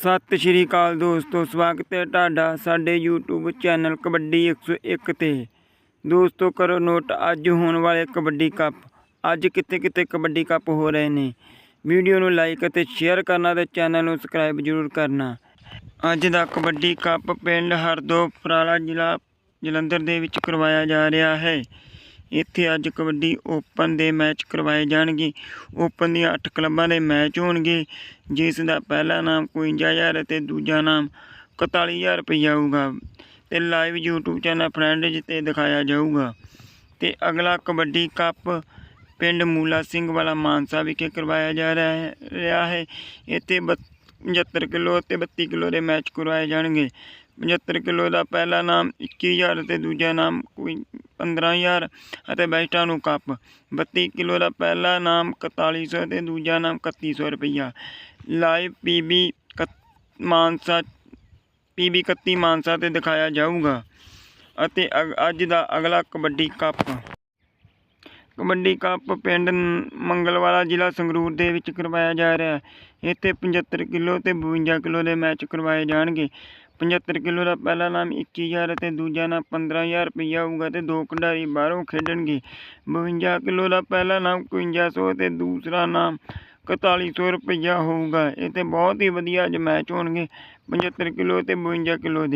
ਸਤਿ ਸ਼੍ਰੀ ਅਕਾਲ ਦੋਸਤੋ, ਸਵਾਗਤ ਹੈ ਤੁਹਾਡਾ ਸਾਡੇ YouTube ਚੈਨਲ ਕਬੱਡੀ 101 ਤੇ। ਦੋਸਤੋ, ਕਰੋ ਨੋਟ, ਅੱਜ ਹੋਣ ਵਾਲੇ ਕਬੱਡੀ ਕੱਪ। ਅੱਜ ਕਿੱਥੇ ਕਿੱਥੇ ਕਬੱਡੀ ਕੱਪ ਹੋ ਰਹੇ ਨੇ? ਵੀਡੀਓ ਨੂੰ ਲਾਈਕ ਅਤੇ ਸ਼ੇਅਰ ਕਰਨਾ ਤੇ ਚੈਨਲ ਨੂੰ ਸਬਸਕ੍ਰਾਈਬ ਜ਼ਰੂਰ ਕਰਨਾ। ਅੱਜ ਦਾ ਕਬੱਡੀ ਕੱਪ ਪਿੰਡ ਹਰਦੋ ਫਰਾਲਾ ਜ਼ਿਲ੍ਹਾ ਜਲੰਧਰ ਦੇ ਵਿੱਚ ਕਰਵਾਇਆ ਜਾ ਰਿਹਾ ਹੈ। ਇੱਥੇ ਅੱਜ ਕਬੱਡੀ ਓਪਨ ਦੇ ਮੈਚ ਕਰਵਾਏ ਜਾਣਗੇ। ਓਪਨ ਦੀਆਂ 8 ਕਲੱਬਾਂ ਦੇ ਮੈਚ ਹੋਣਗੇ, ਜਿਸ ਦਾ ਪਹਿਲਾ ਨਾਮ 51000 ਅਤੇ ਦੂਜਾ ਨਾਮ 41000 ਰੁਪਈਆ ਹੋਊਗਾ। ਤੇ ਲਾਈਵ YouTube ਚੈਨਲ ਫਰੈਂਡਜ ਤੇ ਦਿਖਾਇਆ ਜਾਊਗਾ। ਤੇ ਅਗਲਾ ਕਬੱਡੀ ਕੱਪ ਪਿੰਡ ਮੂਲਾ ਸਿੰਘ ਵਾਲਾ ਮਾਨਸਾ ਵਿਖੇ ਕਰਵਾਇਆ ਜਾ ਰਿਹਾ ਹੈ ਰਿਹਾ ਹੈ। ਇੱਥੇ ਬੱਤ- 75 ਕਿਲੋ ਅਤੇ 32 ਕਿਲੋ ਦੇ ਮੈਚ ਕਰਵਾਏ ਜਾਣਗੇ। 75 ਕਿਲੋ ਦਾ ਪਹਿਲਾ ਨਾਮ 21000 ਤੇ ਦੂਜਾ ਨਾਮ ਕੋਈ 15000 ਅਤੇ ਬੈਸਟਾਂ ਨੂੰ ਕੱਪ। 32 ਕਿਲੋ ਦਾ ਪਹਿਲਾ ਨਾਮ 4100 ਤੇ ਦੂਜਾ ਨਾਮ 3100 ਰੁਪਈਆ। Live PB Mansa PB 31 Mansa ਤੇ ਦਿਖਾਇਆ ਜਾਊਗਾ। ਅਤੇ ਅਗ- ਅੱਜ ਦਾ ਅਗਲਾ ਕਬੱਡੀ ਕੱਪ। ਕਬੱਡੀ ਕੱਪ ਪਿੰਡ ਨ- ਮੰਗਲਵਾਲਾ ਜ਼ਿਲ੍ਹਾ ਸੰਗਰੂਰ ਦੇ ਵਿੱਚ ਕਰਵਾਇਆ ਜਾ ਰਿਹਾ ਹੈ। ਇੱਥੇ 75 ਕਿਲੋ ਤੇ 52 ਕਿਲੋ ਦੇ ਮੈਚ ਕਰਵਾਏ ਜਾਣਗੇ। 75 ਕਿਲੋ ਦਾ ਪਹਿਲਾ ਨਾਮ 21000 ਅਤੇ ਦੂਜਾ ਨਾਮ 15000 ਰੁਪਈਆ ਹੋਊਗਾ ਤੇ ਦੋ ਖਿਡਾਰੀ ਬਾਹਰੋਂ ਖੇਡਣਗੇ। 52 ਕਿਲੋ ਦਾ ਪਹਿਲਾ ਨਾਮ 5100 ਤੇ ਦੂਸਰਾ ਨਾਮ 4100 ਰੁਪਈਆ ਹੋਊਗਾ। ਇਹ ਤੇ ਬਹੁਤ ਹੀ ਵਧੀਆ ਅੱਜ ਮੈਚ ਹੋਣਗੇ 75 ਕਿਲੋ ਤੇ 52 ਕਿਲੋ ਦੇ।